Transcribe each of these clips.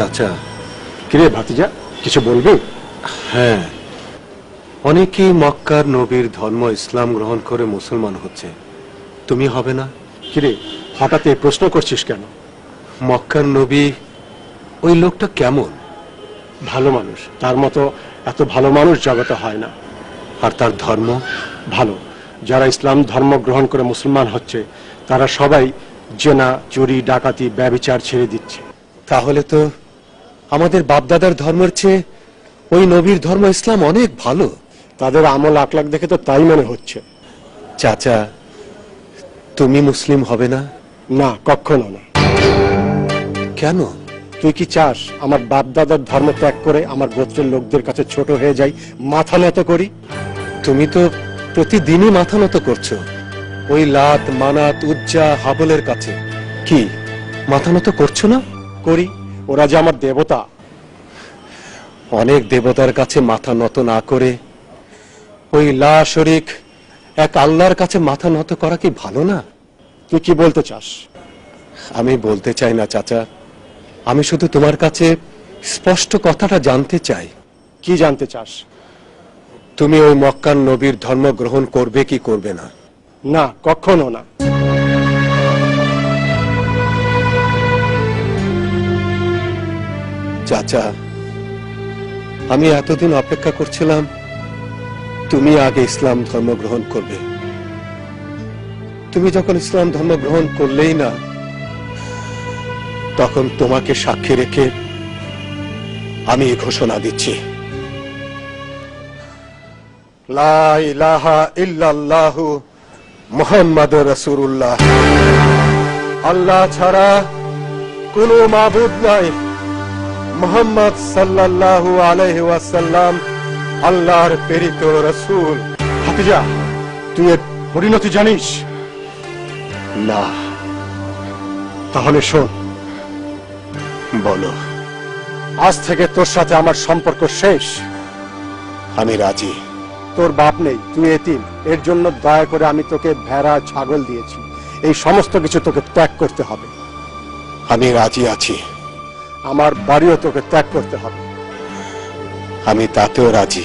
চাচা কিরে ভাতিজা কিছু বলবি? হ্যাঁ। অনেকেই মক্কার নবীর ধর্ম ইসলাম গ্রহণ করে মুসলমান হচ্ছে। তুমি হবে না? কিরে হঠাৎ এই প্রশ্ন করছিস কেন? মক্কার নবী ওই লোকটা কেমন? ভালো মানুষ। তার মতো এত ভালো মানুষ জগতে হয় না। আর তার ধর্ম? ভালো। যারা ইসলাম ধর্ম গ্রহণ করে মুসলমান হচ্ছে তারা সবাই জেনা চুরি ডাকাতি ব্যবিচার ছেড়ে দিচ্ছে। তাহলে তো আমাদের বাপদাদার ধর্মের চেয়ে ওই নবীর ধর্ম ইসলাম অনেক ভালো। তাদের আমল আকলাক দেখে তো তাই মনে হচ্ছে। চাচা তুমি মুসলিম হবে না? না কখনো না। কেন? তুই কি চাস আমার বাপ দাদার ধর্ম ত্যাগ করে আমার গোত্রের লোকদের কাছে ছোট হয়ে যাই মাথা নত করি? তুমি তো প্রতিদিনই মাথা নত করছ। ওই লাত মানাত উজ্জা হাবলের কাছে। কি? মাথা নত করছ না? করি। ওরা যে আমার দেবতা অনেক দেবতার কাছে মাথা নত না করে ওই লা শরিক এক আল্লাহর কাছে মাথা নত করা কি ভালো না? তুই কি বলতে চাস? আমি বলতে চাই না, চাচা। আমি শুধু তোমার কাছে স্পষ্ট কথাটা জানতে চাই। কি জানতে চাস? তুমি ওই মক্কার নবীর ধর্ম গ্রহণ করবে কি করবে না? না, কখনো না। চাচা আমি এতদিন অপেক্ষা করছিলাম, তুমি আগে ইসলাম ধর্ম গ্রহণ করবে। তুমি যখন ইসলাম ধর্ম গ্রহণ করলেই না, তখন তোমাকে সাক্ষী রেখে আমি ঘোষণা দিচ্ছি। ইল্লাল্লাহু মুহাম্মাদুর রাসূলুল্লাহ। আল্লাহ ছাড়া কোনো মাবুদ নাই। মোহাম্মদ সাল্লাল্লাহু আলাইহি ওয়াসাল্লাম আল্লাহর প্রেরিত রাসূল। ভাতিজা তুই এর পরিণতি জানিস? না। তাহলে শোন। বলো। আজ থেকে তোর সাথে আমার সম্পর্ক শেষ। আমি রাজি। তোর বাপ নেই তুই এতিম। এর জন্য দয়া করে আমি তোকে ভেড়া ছাগল দিয়েছি। এই সমস্ত কিছু তোকে ত্যাগ করতে হবে। আমি রাজি আছি। আমার বাড়িও তোকে ত্যাগ করতে হবে। আমি তাতেও রাজি।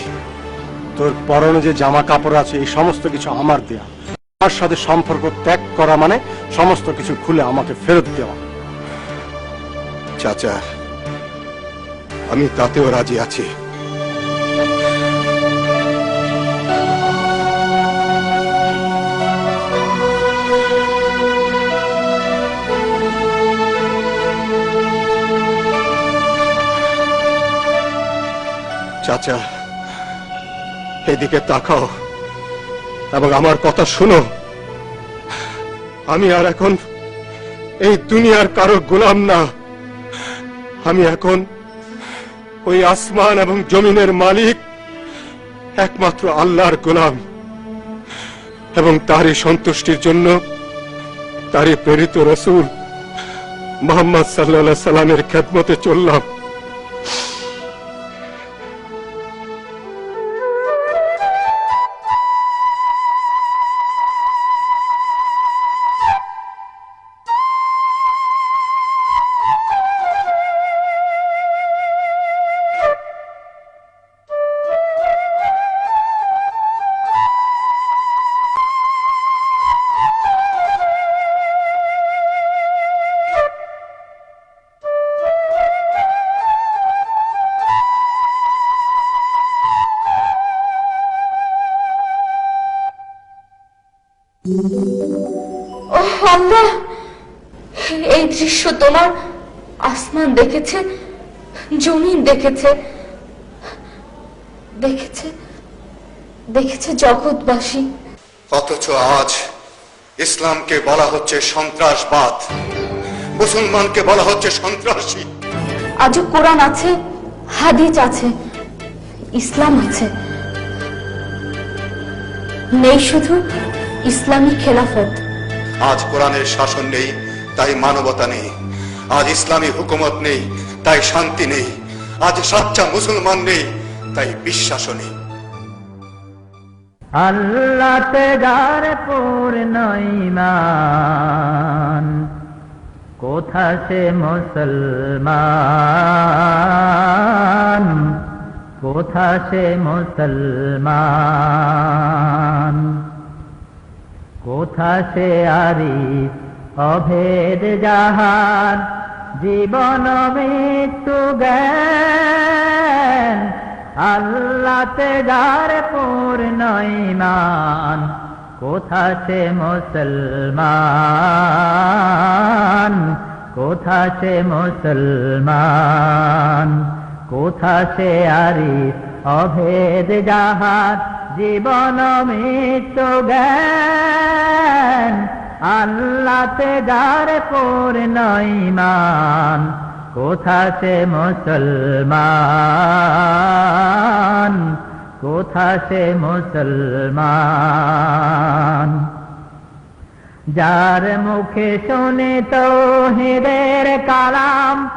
তোর পরনে যে জামা কাপড় আছে এই সমস্ত কিছু আমার দেয়া। আমার সাথে সম্পর্ক ত্যাগ করা মানে সমস্ত কিছু খুলে আমাকে ফেরত দেওয়া। চাচা আমি তাতেও রাজি আছি। চাচা, এদিকে তাকাও এবং আমার কথা শুনো। আমি আর এখন এই দুনিয়ার কারও গোলাম না। আমি এখন ওই আসমান এবং জমিনের মালিক, একমাত্র আল্লাহর গোলাম এবং তারই সন্তুষ্টির জন্য তারই প্রেরিত রসুল মোহাম্মদ সাল্লাহ সাল্লামের খেদমতে চললাম। দৃশ্য তোমার আসমান দেখেছে জমিন দেখেছে দেখেছে দেখেছে জগৎবাসী। অথচ আজ ইসলামকে বলা হচ্ছে সন্ত্রাসবাদ মুসলমানকে বলা হচ্ছে সন্ত্রাসী। আজও কোরআন আছে হাদিস আছে ইসলাম আছে। নেই শুধু ইসলামী খেলাফত। আজ কোরআনের শাসন নেই তাই মানবতা নেই। আজ ইসলামী হুকুমত নেই, তাই শান্তি নেই। আজ সাচ্চা মুসলমান নেই, তাই বিশ্বাসও নেই। আল্লাতে যার পূর্ণ ইমান, কোথা সে মুসলমান? কোথা সে মুসলমান? কোথা সে আরি অভেদ যাহার জীবন মৃত্যু জ্ঞান, আল্লাতে যার পূর্ণ ইমান কোথা সে মুসলমান? কোথা সে মুসলমান? কোথা সে আরি অভেদ যাহার জীবন মৃত্যু জ্ঞান আল্লাতে যার পূর্ণ ইমান কোথা সে মুসলমান? কোথা সে মুসলমান? যার মুখে শুনে তো হেদের কালাম,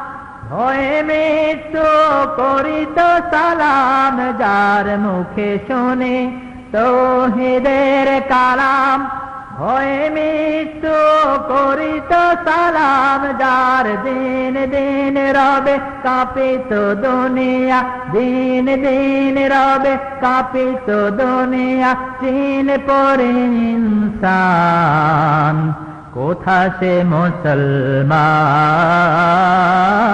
ভয়ে মৃত্যু করিত সালাম, যার মুখে শুনে তো হেদের কালাম ভয়ে মৃত্যু করিত সালাম, যার দিন দিন রবে, কাঁপিত দুনিয়া, দিন দিন রবে, কাঁপিত দুনিয়া, চিন পরে কোথা সে মুসলমান?